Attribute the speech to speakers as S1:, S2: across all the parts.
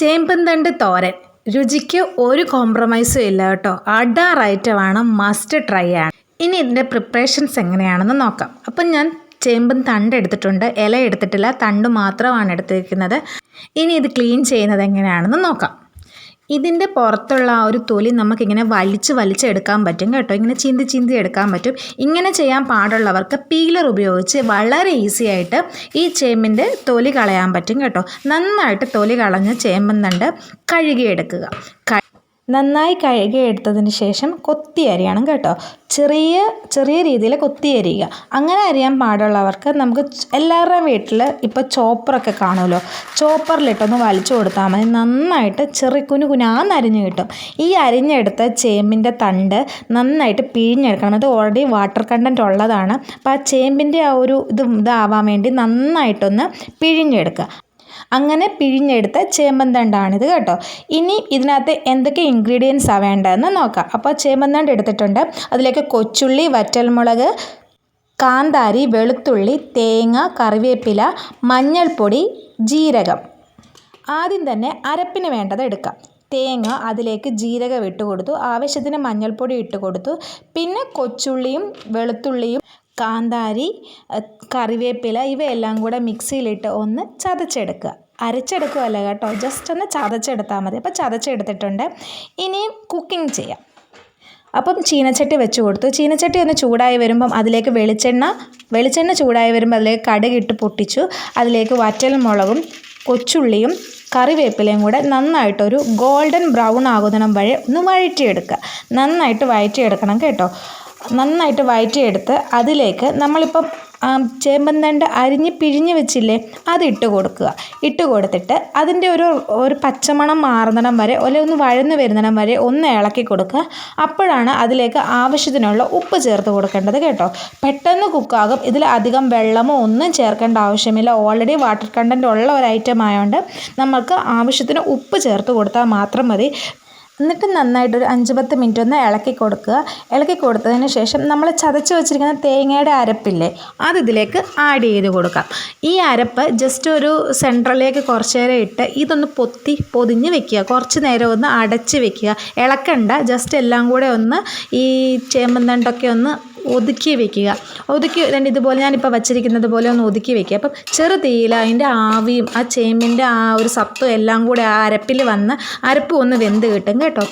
S1: ചേമ്പന്തണ്ട് തോരൻ. രുചിക്ക് ഒരു കോംപ്രമൈസും ഇല്ല കേട്ടോ. അഡാറായിട്ട് വേണം മസ്റ്റ് ട്രൈ ആണ്. ഇനി ഇതിന്റെ പ്രിപ്പറേഷൻസ് എങ്ങനെയാണെന്ന് നോക്കാം. അപ്പം ഞാൻ ചേമ്പൻ തണ്ട് എടുത്തിട്ടുണ്ട്. ഇല എടുത്തിട്ടില്ല. തണ്ട് മാത്രമാണ് എടുത്തിരിക്കുന്നത്. ഇനി ഇത് ക്ലീൻ ചെയ്യുന്നത് എങ്ങനെയാണെന്ന് നോക്കാം. ഇതിന്റെ പുറത്തുള്ള ആ ഒരു തൊലി നമുക്കിങ്ങനെ വലിച്ച് വലിച്ചെടുക്കാൻ പറ്റും കേട്ടോ. ഇങ്ങനെ ചിന്തി ചിന്തി എടുക്കാൻ പറ്റും. ഇങ്ങനെ ചെയ്യാൻ പാടുള്ളവർക്ക് പീലർ ഉപയോഗിച്ച് വളരെ ഈസി ആയിട്ട് ഈ ചേമ്പിന്റെ തൊലി കളയാൻ പറ്റും കേട്ടോ. നന്നായിട്ട് തൊലി കളഞ്ഞ് ചേമ്പൻ തണ്ട് കഴുകിയെടുക്കുക. നന്നായി കഴുകിയെടുത്തതിന് ശേഷം കൊത്തി അരിയണം കേട്ടോ. ചെറിയ ചെറിയ രീതിയിൽ കൊത്തി അരിയുക. അങ്ങനെ അരിയാൻ പാടുള്ളവർക്ക് നമുക്ക് എല്ലാവരുടെയും വീട്ടിൽ ഇപ്പോൾ ചോപ്പറൊക്കെ കാണുമല്ലോ. ചോപ്പറിലിട്ടൊന്ന് വലിച്ചു കൊടുത്താൽ മതി. നന്നായിട്ട് ചെറിയ കുനു കുനാന്ന് അരിഞ്ഞ് കിട്ടും. ഈ അരിഞ്ഞെടുത്ത ചേമ്പിന്റെ തണ്ട് നന്നായിട്ട് പിഴിഞ്ഞെടുക്കണം. അത് ഓൾറെഡി വാട്ടർ കണ്ടന്റ് ഉള്ളതാണ്. അപ്പോൾ ആ ചേമ്പിന്റെ ആ ഒരു ഇത് ഇതാവാൻ വേണ്ടി നന്നായിട്ടൊന്ന് പിഴിഞ്ഞെടുക്കുക. അങ്ങനെ പിഴിഞ്ഞെടുത്ത ചേമ്പന്തണ്ടാണിത് കേട്ടോ. ഇനി ഇതിനകത്ത് എന്തൊക്കെ ഇൻഗ്രീഡിയൻസാണ് വേണ്ടതെന്ന് നോക്കാം. അപ്പോൾ ചേമ്പന്തണ്ട് എടുത്തിട്ടുണ്ട്. അതിലേക്ക് കൊച്ചുള്ളി വറ്റൽമുളക് കാന്താരി വെളുത്തുള്ളി തേങ്ങ കറിവേപ്പില മഞ്ഞൾപ്പൊടി ജീരകം. ആദ്യം തന്നെ അരപ്പിന് വേണ്ടത് എടുക്കാം. തേങ്ങ അതിലേക്ക് ജീരകം ഇട്ട് കൊടുത്തു. ആവശ്യത്തിന് മഞ്ഞൾപ്പൊടി ഇട്ട് കൊടുത്തു. പിന്നെ കൊച്ചുള്ളിയും വെളുത്തുള്ളിയും കാന്താരി കറിവേപ്പില ഇവയെല്ലാം കൂടെ മിക്സിയിലിട്ട് ഒന്ന് ചതച്ചെടുക്കുക. അരച്ചെടുക്കുകയല്ല കേട്ടോ ജസ്റ്റ് ഒന്ന് ചതച്ചെടുത്താൽ മതി. അപ്പോൾ ചതച്ചെടുത്തിട്ടുണ്ട്. ഇനിയും കുക്കിംഗ് ചെയ്യാം. അപ്പം ചീനച്ചട്ടി വെച്ച് കൊടുത്തു. ചീനച്ചട്ടി ഒന്ന് ചൂടായി വരുമ്പം അതിലേക്ക് വെളിച്ചെണ്ണ വെളിച്ചെണ്ണ ചൂടായി വരുമ്പോൾ അതിലേക്ക് കടുകിട്ട് പൊട്ടിച്ചു. അതിലേക്ക് വറ്റൽ മുളകും കൊച്ചുള്ളിയും കറിവേപ്പിലയും കൂടെ നന്നായിട്ടൊരു ഗോൾഡൻ ബ്രൗൺ ആകുന്നിടം വരെ ഒന്ന് വഴറ്റിയെടുക്കുക. നന്നായിട്ട് വഴറ്റിയെടുക്കണം കേട്ടോ. നന്നായിട്ട് വഴറ്റിയെടുത്ത് അതിലേക്ക് നമ്മളിപ്പം ചേമ്പന്തണ്ട് അരിഞ്ഞ് പിഴിഞ്ഞ് വെച്ചില്ലേ അത് ഇട്ട് കൊടുക്കുക. ഇട്ട് കൊടുത്തിട്ട് അതിന്റെ ഒരു ഒരു പച്ചമണം മാറുന്നിടം വരെ അല്ലെ ഒന്ന് വഴന്ന് വരുന്നിടം വരെ ഒന്ന് ഇളക്കി കൊടുക്കുക. അപ്പോഴാണ് അതിലേക്ക് ആവശ്യത്തിനുള്ള ഉപ്പ് ചേർത്ത് കൊടുക്കേണ്ടത് കേട്ടോ. പെട്ടെന്ന് കുക്കാകും. ഇതിൽ അധികം വെള്ളമോ ഒന്നും ചേർക്കേണ്ട ആവശ്യമില്ല. ഓൾറെഡി വാട്ടർ കണ്ടന്റ് ഉള്ള ഒരു ഐറ്റം ആയതുകൊണ്ട് നമുക്ക് ആവശ്യത്തിന് ഉപ്പ് ചേർത്ത് കൊടുത്താൽ മാത്രം മതി. എന്നിട്ട് നന്നായിട്ട് ഒരു അഞ്ച് പത്ത് മിനിറ്റ് ഒന്ന് ഇളക്കി കൊടുക്കുക. ഇളക്കി കൊടുത്തതിന് ശേഷം നമ്മൾ ചതച്ച് വെച്ചിരിക്കുന്ന തേങ്ങയുടെ അരപ്പില്ലേ അത് ഇതിലേക്ക് ആഡ് ചെയ്ത് കൊടുക്കാം. ഈ അരപ്പ് ജസ്റ്റ് ഒരു സെൻട്രലിലേക്ക് കുറച്ച് നേരം ഇട്ട് ഇതൊന്ന് പൊത്തി പൊതിഞ്ഞ് വെക്കുക. കുറച്ച് നേരം ഒന്ന് അടച്ച് വെക്കുക. ഇളക്കണ്ട ജസ്റ്റ് എല്ലാം കൂടെ ഒന്ന് ഈ ചേമ്പന്തണ്ടൊക്കെ ഒന്ന് ഒതുക്കി വെക്കുക. ഒതുക്കി രണ്ട് ഇതുപോലെ ഞാനിപ്പോൾ വച്ചിരിക്കുന്നത് പോലെ ഒന്ന് ഒതുക്കി വെക്കുക. അപ്പം ചെറു തീയിൽ അതിന്റെ ആവിയും ആ ചേമ്പിന്റെ ആ ഒരു സത്തും എല്ലാം കൂടെ ആ അരപ്പിൽ വന്ന് അരപ്പ് ഒന്ന് വെന്ത് കിട്ടും കേട്ടോ.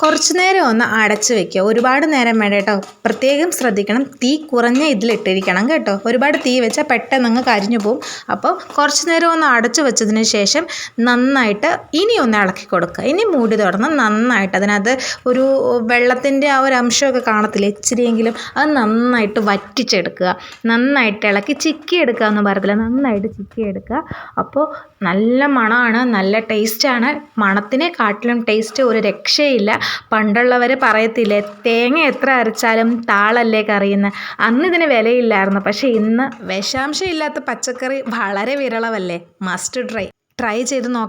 S1: കുറച്ച് നേരം ഒന്ന് അടച്ച് വെക്കുക. ഒരുപാട് നേരം വേണ്ട കേട്ടോ. പ്രത്യേകം ശ്രദ്ധിക്കണം. തീ കുറഞ്ഞ ഇതിലിട്ടിരിക്കണം കേട്ടോ. ഒരുപാട് തീ വെച്ചാൽ പെട്ടെന്ന് അങ്ങ് കരിഞ്ഞു പോകും അപ്പോൾ കുറച്ച് നേരം ഒന്ന് അടച്ച് വെച്ചതിന് ശേഷം നന്നായിട്ട് ഇനി ഒന്ന് ഇളക്കി കൊടുക്കുക. ഇനി മൂടി തുറന്ന് നന്നായിട്ട് അതിനകത്ത് ഒരു വെള്ളത്തിന്റെ ആ ഒരു അംശമൊക്കെ കാണത്തില്ല? ഇച്ചിരിയെങ്കിലും അത് നന്നായിട്ട് വറ്റിച്ചെടുക്കുക. നന്നായിട്ട് ഇളക്കി ചിക്കി എടുക്കുക എന്ന് പറയത്തില്ല? നന്നായിട്ട് ചിക്കി എടുക്കുക അപ്പോൾ നല്ല മണമാണ്. നല്ല ടേസ്റ്റാണ്. മണത്തിനെക്കാട്ടിലും ടേസ്റ്റ് ഒരു രക്ഷയില്ല. പണ്ടുള്ളവർ പറയത്തില്ലേ തേങ്ങ എത്ര അരച്ചാലും താളല്ലേ കറിയുന്ന? അന്ന് ഇതിന് വിലയില്ലായിരുന്നു. പക്ഷേ ഇന്ന് വിഷാംശം ഇല്ലാത്ത പച്ചക്കറി വളരെ വിരളവല്ലേ മസ്റ്റ് ട്രൈ ട്രൈ ചെയ്ത് നോക്കാം.